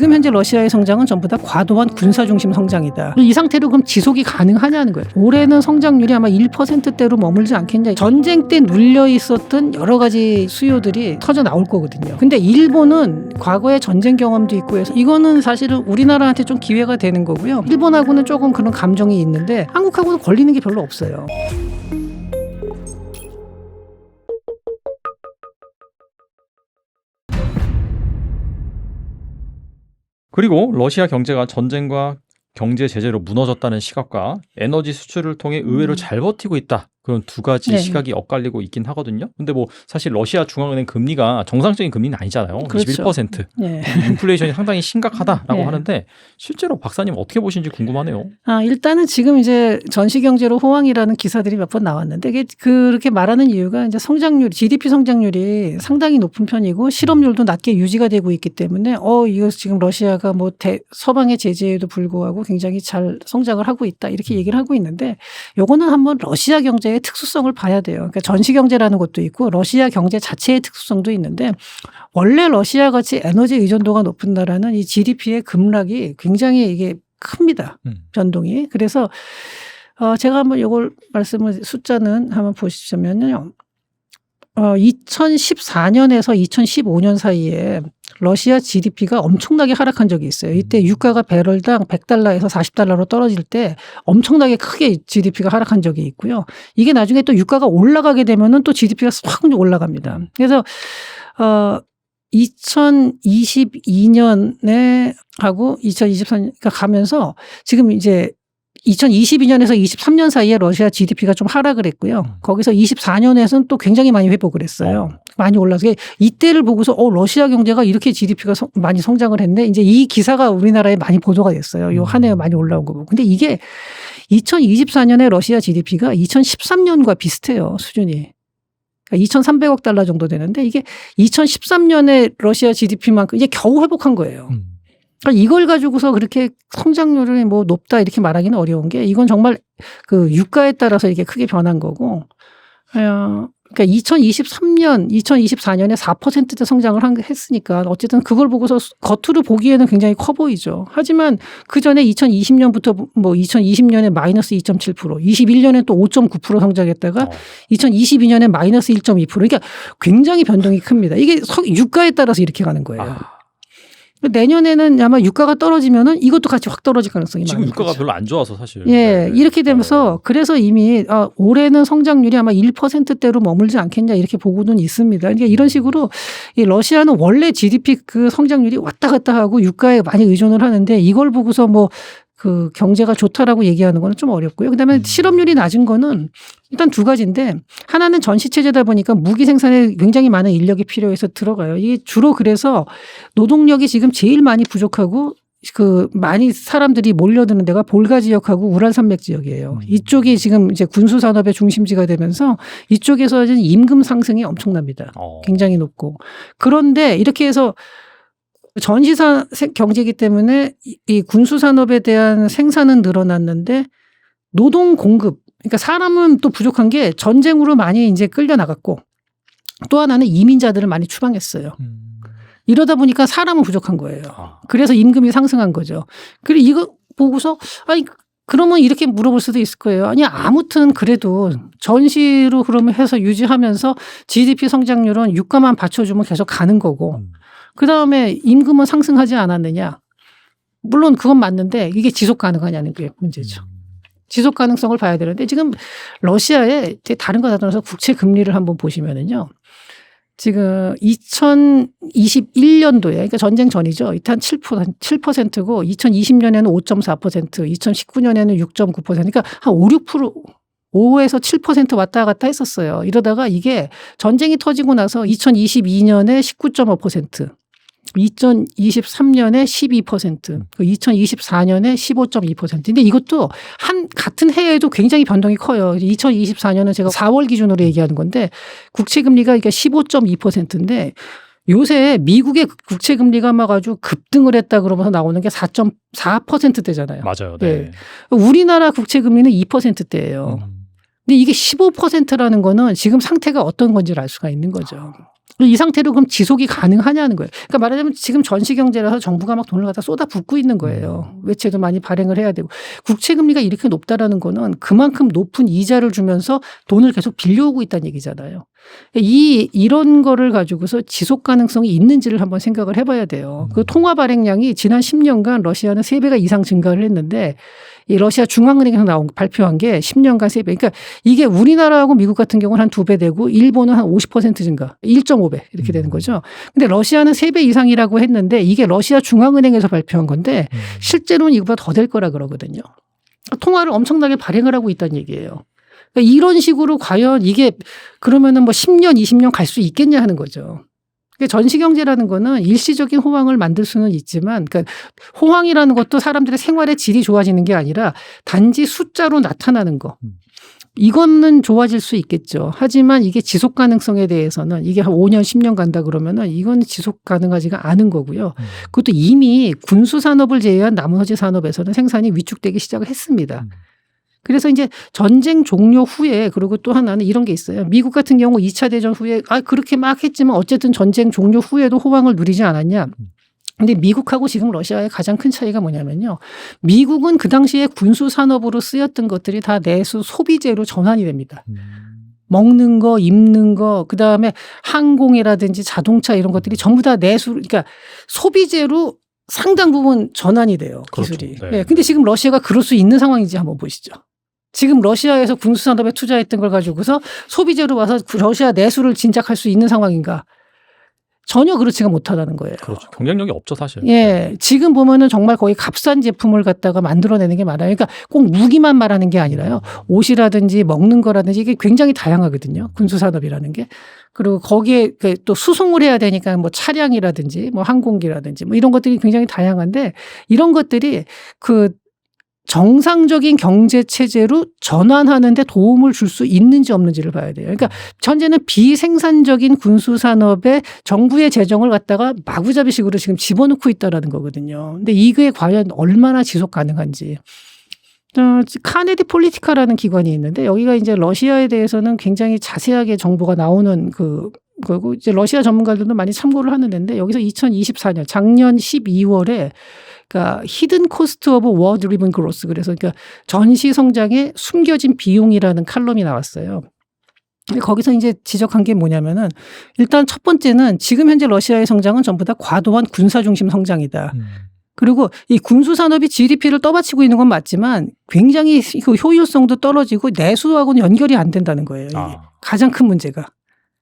지금 현재 러시아의 성장은 전부 다 과도한 군사 중심 성장이다. 이 상태로 그럼 지속이 가능하냐는 거예요. 올해는 성장률이 아마 1%대로 머물지 않겠냐. 전쟁 때 눌려 있었던 여러 가지 수요들이 터져 나올 거거든요. 근데 일본은 과거에 전쟁 경험도 있고 해서 이거는 사실은 우리나라한테 좀 기회가 되는 거고요. 일본하고는 조금 그런 감정이 있는데 한국하고는 걸리는 게 별로 없어요. 그리고 러시아 경제가 전쟁과 경제 제재로 무너졌다는 시각과 에너지 수출을 통해 의외로 음. 잘 버티고 있다. 그런 두 가지 네. 시각이 엇갈리고 있긴 하거든요. 근데 뭐 사실 러시아 중앙은행 금리가 정상적인 금리는 아니잖아요. 그렇죠. 21%. 네. 인플레이션이 상당히 심각하다라고 네. 하는데 실제로 박사님 어떻게 보시는지 궁금하네요. 아, 일단은 지금 이제 전시 경제로 호황이라는 기사들이 몇 번 나왔는데 이게 그렇게 말하는 이유가 이제 성장률, GDP 성장률이 상당히 높은 편이고 실업률도 낮게 유지가 되고 있기 때문에 어, 이거 지금 러시아가 뭐 대, 서방의 제재에도 불구하고 굉장히 잘 성장을 하고 있다 이렇게 얘기를 하고 있는데 요거는 한번 러시아 경제의 특수성을 봐야 돼요. 그러니까 전시 경제라는 것도 있고 러시아 경제 자체의 특수성도 있는데 원래 러시아 같이 에너지 의존도가 높은 나라는 이 GDP의 급락이 굉장히 이게 큽니다. 음. 변동이. 그래서 어 제가 한번 요걸 말씀을 숫자는 한번 보시자면요. 어 2014년에서 2015년 사이에 러시아 GDP가 엄청나게 하락한 적이 있어요. 이때 유가가 배럴당 100달러에서 40달러로 떨어질 때 엄청나게 크게 GDP가 하락한 적이 있고요. 이게 나중에 또 유가가 올라가게 되면은 또 GDP가 확 올라갑니다. 그래서 어 2022년에 하고 2024년 가면서 지금 이제 2022년에서 23년 사이에 러시아 GDP가 좀 하락을 했고요. 거기서 24년에서는 또 굉장히 많이 회복을 했어요. 많이 올라서 이때를 보고서 어 러시아 경제가 이렇게 GDP가 많이 성장을 했네. 이제 이 기사가 우리나라에 많이 보도가 됐어요. 요 한 해 많이 올라온 거고. 근데 이게 2024년에 러시아 GDP가 2013년과 비슷해요. 수준이. 그러니까 2,300억 달러 정도 되는데 이게 2013년에 러시아 GDP만큼 이제 겨우 회복한 거예요. 음. 그러니까 이걸 가지고서 그렇게 성장률이 뭐 높다 이렇게 말하기는 어려운 게 이건 정말 그 유가에 따라서 이게 크게 변한 거고. 어, 그러니까 2023년, 2024년에 4%대 성장을 한, 했으니까 어쨌든 그걸 보고서 겉으로 보기에는 굉장히 커 보이죠. 하지만 그 전에 2020년부터 뭐 2020년에 마이너스 2.7%, 21년에 또 5.9% 성장했다가 어. 2022년에 마이너스 1.2%. 그러니까 굉장히 변동이 큽니다. 이게 서- 유가에 따라서 이렇게 가는 거예요. 아, 내년에는 아마 유가가 떨어지면은 이것도 같이 확 떨어질 가능성이 지금 많은 유가가. 별로 안 좋아서 사실. 예, 네. 이렇게 되면서 그래서 이미 아, 올해는 성장률이 아마 1%대로 머물지 않겠냐 이렇게 보고는 있습니다. 그러니까 이런 식으로 이 러시아는 원래 GDP 그 성장률이 왔다 갔다 하고 유가에 많이 의존을 하는데 이걸 보고서 뭐 그 경제가 좋다라고 얘기하는 거는 좀 어렵고요. 그다음에 음. 실업률이 낮은 거는 일단 두 가지인데 하나는 전시 체제다 보니까 무기 생산에 굉장히 많은 인력이 필요해서 들어가요. 이게 주로 그래서 노동력이 지금 제일 많이 부족하고 그 많이 사람들이 몰려드는 데가 볼가 지역하고 우랄 산맥 지역이에요. 음. 이쪽이 지금 이제 군수 산업의 중심지가 되면서 이쪽에서 이제 임금 상승이 엄청납니다. 어. 굉장히 높고 그런데 이렇게 해서 전시사 세- 경제이기 때문에 이- 이 군수 산업에 대한 생산은 늘어났는데 노동 공급 그러니까 사람은 또 부족한 게 전쟁으로 많이 이제 끌려 나갔고 또 하나는 이민자들을 많이 추방했어요. 음. 이러다 보니까 사람은 부족한 거예요. 아. 그래서 임금이 상승한 거죠. 그리고 이거 보고서 아니 그러면 이렇게 물어볼 수도 있을 거예요. 아니 아무튼 그래도 전시로 그러면 해서 유지하면서 GDP 성장률은 유가만 받쳐주면 계속 가는 거고 음. 그 다음에 임금은 상승하지 않았느냐? 물론 그건 맞는데 이게 지속 가능하냐는 게 문제죠. 지속 가능성을 봐야 되는데 지금 러시아의 다른 거 다 떠나서 국채 금리를 한번 보시면은요. 지금 2021년도에 그러니까 전쟁 전이죠. 이때 한 7%, 7%고 2020년에는 5.4%, 2019년에는 6.9% 그러니까 한 5, 6% 5에서 7% 왔다 갔다 했었어요. 이러다가 이게 전쟁이 터지고 나서 2022년에 19.5%, 2023년에 12%, 2024년에 15.2%. 근데 이것도 한 같은 해에도 굉장히 변동이 커요. 2024년은 제가 4월 기준으로 얘기하는 건데 국채 금리가 그러니까 15.2%인데 요새 미국의 국채 금리가 막 아주 급등을 했다 그러면서 나오는 게 4.4%대잖아요. 맞아요. 네. 네. 우리나라 국채 금리는 2%대예요. 음. 근데 이게 15%라는 거는 지금 상태가 어떤 건지를 알 수가 있는 거죠. 이 상태로 그럼 지속이 가능하냐는 거예요. 그러니까 말하자면 지금 전시 경제라서 정부가 막 돈을 갖다 쏟아 붓고 있는 거예요. 외채도 많이 발행을 해야 되고 국채 금리가 이렇게 높다라는 거는 그만큼 높은 이자를 주면서 돈을 계속 빌려오고 있다는 얘기잖아요. 이 이런 거를 가지고서 지속 가능성이 있는지를 한번 생각을 해봐야 돼요. 그 통화 발행량이 지난 10년간 러시아는 3배가 이상 증가를 했는데 이 러시아 중앙은행에서 나온 발표한 게 10년간 3배. 그러니까 이게 우리나라하고 미국 같은 경우는 한 2배 되고 일본은 한 50% 증가, 1.5배 이렇게 되는 거죠. 근데 러시아는 3배 이상이라고 했는데 이게 러시아 중앙은행에서 발표한 건데 음. 실제로는 이거보다 더 될 거라 그러거든요. 통화를 엄청나게 발행을 하고 있다는 얘기예요. 그러니까 이런 식으로 과연 이게 그러면은 뭐 10년, 20년 갈 수 있겠냐 하는 거죠. 그러니까 전시경제라는 거는 일시적인 호황을 만들 수는 있지만, 그러니까 호황이라는 것도 사람들의 생활의 질이 좋아지는 게 아니라 단지 숫자로 나타나는 거. 음. 이거는 좋아질 수 있겠죠. 하지만 이게 지속 가능성에 대해서는 이게 한 5년, 10년 간다 그러면은 이건 지속 가능하지가 않은 거고요. 음. 그것도 이미 군수 산업을 제외한 나머지 산업에서는 생산이 위축되기 시작을 했습니다. 음. 그래서 이제 전쟁 종료 후에 그리고 또 하나는 이런 게 있어요. 미국 같은 경우 2차 대전 후에 아 그렇게 막 했지만 어쨌든 전쟁 종료 후에도 호황을 누리지 않았냐. 근데 미국하고 지금 러시아의 가장 큰 차이가 뭐냐면요. 미국은 그 당시에 군수 산업으로 쓰였던 것들이 다 내수 소비재로 전환이 됩니다. 음. 먹는 거, 입는 거, 그 다음에 항공이라든지 자동차 이런 것들이 전부 다 내수, 그러니까 소비재로 상당 부분 전환이 돼요. 그렇죠. 기술이. 네. 네. 근데 지금 러시아가 그럴 수 있는 상황인지 한번 보시죠. 지금 러시아에서 군수산업에 투자했던 걸 가지고서 소비재로 와서 그 러시아 내수를 진작할 수 있는 상황인가? 전혀 그렇지가 못하다는 거예요. 그렇죠. 경쟁력이 없죠 사실. 예, 지금 보면은 정말 거의 값싼 제품을 갖다가 만들어내는 게 많아요. 그러니까 꼭 무기만 말하는 게 아니라요. 옷이라든지 먹는 거라든지 이게 굉장히 다양하거든요. 군수산업이라는 게. 그리고 거기에 그또 수송을 해야 되니까 뭐 차량이라든지 뭐 항공기라든지 뭐 이런 것들이 굉장히 다양한데 이런 것들이 그 정상적인 경제 체제로 전환하는 데 도움을 줄 수 있는지 없는지를 봐야 돼요. 그러니까 현재는 비생산적인 군수 산업에 정부의 재정을 갖다가 마구잡이식으로 지금 집어넣고 있다라는 거거든요. 근데 이게 과연 얼마나 지속 가능한지. 어, 카네디 폴리티카라는 기관이 있는데 여기가 이제 러시아에 대해서는 굉장히 자세하게 정보가 나오는 그 거고 이제 러시아 전문가들도 많이 참고를 하는 데인데 여기서 2024년 작년 12월에 그러니까 히든 코스트 오브 워 드리븐 그로스 그래서 그러니까 전시 성장의 숨겨진 비용이라는 칼럼이 나왔어요. 거기서 이제 지적한 게 뭐냐면은 일단 첫 번째는 지금 현재 러시아의 성장은 전부 다 과도한 군사 중심 성장이다. 음. 그리고 이 군수 산업이 GDP를 떠받치고 있는 건 맞지만 굉장히 그 효율성도 떨어지고 내수하고는 연결이 안 된다는 거예요. 아. 가장 큰 문제가.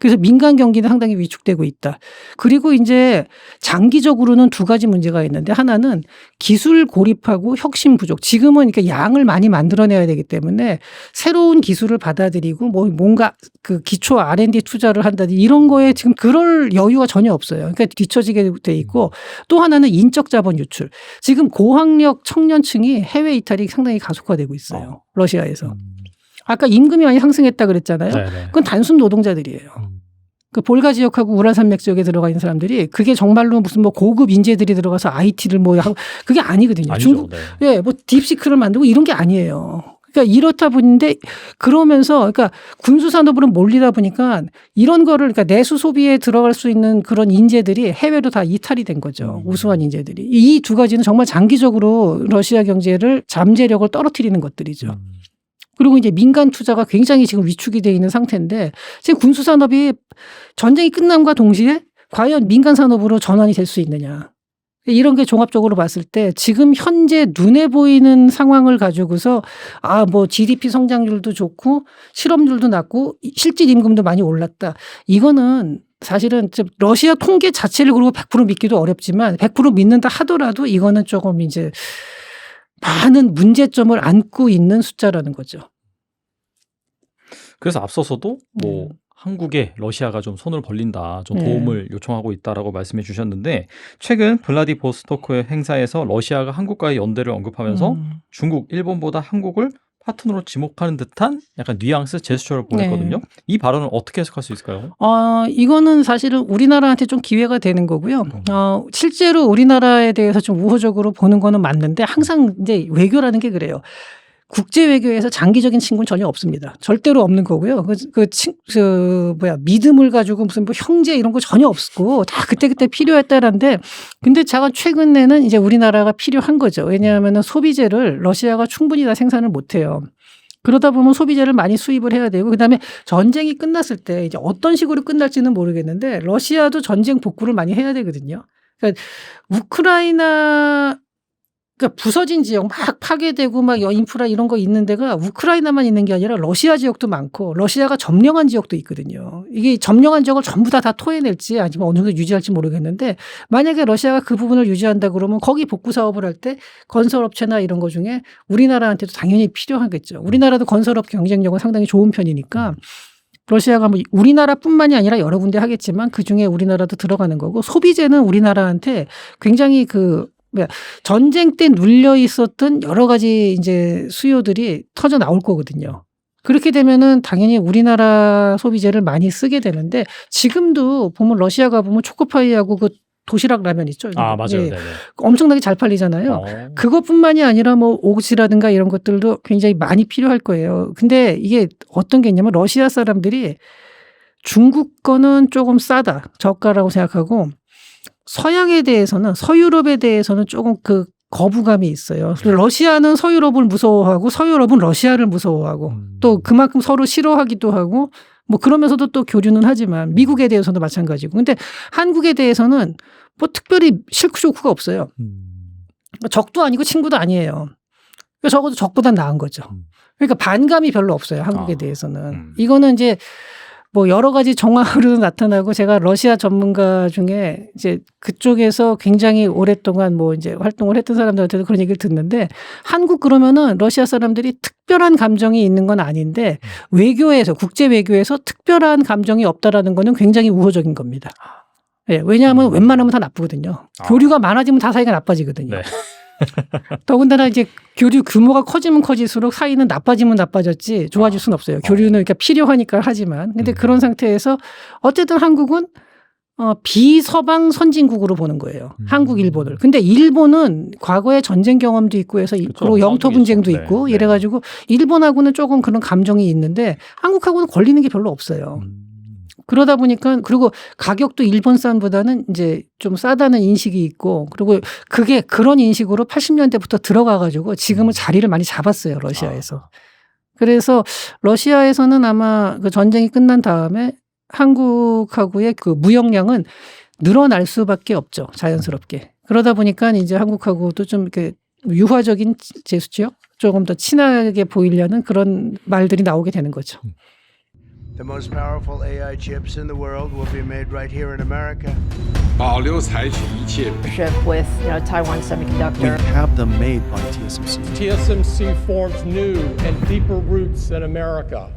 그래서 민간 경기는 상당히 위축되고 있다. 그리고 이제 장기적으로는 두 가지 문제가 있는데 하나는 기술 고립하고 혁신 부족. 지금은 이렇게 양을 많이 만들어내야 되기 때문에 새로운 기술을 받아들이고 뭐 뭔가 그 기초 R&D 투자를 한다든지 이런 거에 지금 그럴 여유가 전혀 없어요. 그러니까 뒤처지게 돼 있고 또 하나는 인적 자본 유출. 지금 고학력 청년층이 해외 이탈이 상당히 가속화되고 있어요. 러시아에서. 음. 아까 임금이 많이 상승했다 그랬잖아요. 네네. 그건 단순 노동자들이에요. 음. 그 볼가 지역하고 우랄 산맥 지역에 들어가 있는 사람들이 그게 정말로 무슨 뭐 고급 인재들이 들어가서 IT를 뭐 하고 그게 아니거든요. 아니죠. 중국 네. 예, 뭐 딥시크를 만들고 이런 게 아니에요. 그러니까 이렇다 보는데 그러면서 그러니까 군수 산업으로 몰리다 보니까 이런 거를 그러니까 내수 소비에 들어갈 수 있는 그런 인재들이 해외로 다 이탈이 된 거죠. 음. 우수한 인재들이. 이 두 가지는 정말 장기적으로 러시아 경제를 잠재력을 떨어뜨리는 것들이죠. 음. 그리고 이제 민간 투자가 굉장히 지금 위축이 돼 있는 상태인데 지금 군수 산업이 전쟁이 끝남과 동시에 과연 민간 산업으로 전환이 될 수 있느냐. 이런 게 종합적으로 봤을 때 지금 현재 눈에 보이는 상황을 가지고서 아 뭐 GDP 성장률도 좋고 실업률도 낮고 실질 임금도 많이 올랐다. 이거는 사실은 좀 러시아 통계 자체를 그리고 100% 믿기도 어렵지만 100% 믿는다 하더라도 이거는 조금 이제 많은 문제점을 안고 있는 숫자라는 거죠. 그래서 앞서서도 뭐 음. 한국에 러시아가 좀 손을 벌린다, 좀 네. 도움을 요청하고 있다라고 말씀해 주셨는데 최근 블라디보스토크 행사에서 러시아가 한국과의 연대를 언급하면서 음. 중국, 일본보다 한국을 파트너로 지목하는 듯한 약간 뉘앙스 제스처를 보냈거든요. 네. 이 발언을 어떻게 해석할 수 있을까요? 어, 이거는 사실은 우리나라한테 좀 기회가 되는 거고요. 음. 어, 실제로 우리나라에 대해서 좀 우호적으로 보는 거는 맞는데 항상 이제 외교라는 게 그래요. 국제 외교에서 장기적인 친구는 전혀 없습니다. 절대로 없는 거고요. 그, 그, 친, 그 뭐야, 믿음을 가지고 무슨 뭐 형제 이런 거 전혀 없고 다 그때그때 필요했다는데 근데 제가 최근에는 이제 우리나라가 필요한 거죠. 왜냐하면 소비재를 러시아가 충분히 다 생산을 못 해요. 그러다 보면 소비재를 많이 수입을 해야 되고 그다음에 전쟁이 끝났을 때 이제 어떤 식으로 끝날지는 모르겠는데 러시아도 전쟁 복구를 많이 해야 되거든요. 그러니까 우크라이나 그러니까 부서진 지역 막 파괴되고 막 인프라 이런 거 있는 데가 우크라이나만 있는 게 아니라 러시아 지역도 많고 러시아가 점령한 지역도 있거든요. 이게 점령한 지역을 전부 다 다 토해낼지 아니면 어느 정도 유지할지 모르겠는데 만약에 러시아가 그 부분을 유지한다 그러면 거기 복구 사업을 할 때 건설업체나 이런 거 중에 우리나라한테도 당연히 필요하겠죠. 우리나라도 건설업 경쟁력은 상당히 좋은 편이니까 러시아가 뭐 우리나라뿐만이 아니라 여러 군데 하겠지만 그 중에 우리나라도 들어가는 거고 소비재는 우리나라한테 굉장히 그 전쟁 때 눌려 있었던 여러 가지 이제 수요들이 터져 나올 거거든요. 그렇게 되면은 당연히 우리나라 소비재를 많이 쓰게 되는데 지금도 보면 러시아가 보면 초코파이하고 그 도시락 라면 있죠. 아 맞아요. 예, 네네. 엄청나게 잘 팔리잖아요. 어. 그것뿐만이 아니라 뭐 옷이라든가 이런 것들도 굉장히 많이 필요할 거예요. 근데 이게 어떤 게 있냐면 러시아 사람들이 중국 거는 조금 싸다, 저가라고 생각하고 서양에 대해서는 서유럽에 대해서는 조금 그 거부감이 있어요. 러시아는 서유럽을 무서워하고 서유럽은 러시아를 무서워하고 음. 또 그만큼 서로 싫어하기도 하고 뭐 그러면서도 또 교류는 하지만 미국에 대해서도 마찬가지고. 근데 한국에 대해서는 뭐 특별히 싫고 좋고가 없어요. 음. 적도 아니고 친구도 아니에요. 그러니까 적어도 적보단 나은 거죠. 음. 그러니까 반감이 별로 없어요. 한국에 아, 대해서는. 음. 이거는 이제 뭐 여러 가지 정황으로 나타나고 제가 러시아 전문가 중에 이제 그쪽에서 굉장히 오랫동안 뭐 이제 활동을 했던 사람들한테도 그런 얘기를 듣는데 한국 그러면은 러시아 사람들이 특별한 감정이 있는 건 아닌데 외교에서 국제 외교에서 특별한 감정이 없다라는 거는 굉장히 우호적인 겁니다. 예, 왜냐하면 음. 웬만하면 다 나쁘거든요. 아. 교류가 많아지면 다 사이가 나빠지거든요. 네. 더군다나 이제 교류 규모가 커지면 커질수록 사이는 나빠지면 나빠졌지 좋아질 수는 없어요. 교류는 그러니까 필요하니까 하지만. 근데 음. 그런 상태에서 어쨌든 한국은 어, 비서방 선진국으로 보는 거예요. 음. 한국, 일본을. 근데 일본은 과거에 전쟁 경험도 있고 해서. 그리고 영토 분쟁도 있죠. 있고 네, 네. 이래가지고 일본하고는 조금 그런 감정이 있는데 한국하고는 걸리는 게 별로 없어요. 음. 그러다 보니까 그리고 가격도 일본 싼보다는 이제 좀 싸다는 인식이 있고 그리고 그게 그런 인식으로 80년대부터 들어가 가지고 지금은 음. 자리를 많이 잡았어요 러시아에서. 그래서 러시아에서는 아마 그 전쟁이 끝난 다음에 한국하고의 그 무역량은 늘어날 수밖에 없죠 자연스럽게. 그러다 보니까 이제 한국하고도 좀 이렇게 유화적인 제수지역 조금 더 친하게 보이려는 그런 말들이 나오게 되는 거죠. The most powerful AI chips in the world will be made right here in America. 保留采取一切 partnership with you know Taiwan We Semiconductor. have them made by TSMC. TSMC forms new and deeper roots in America.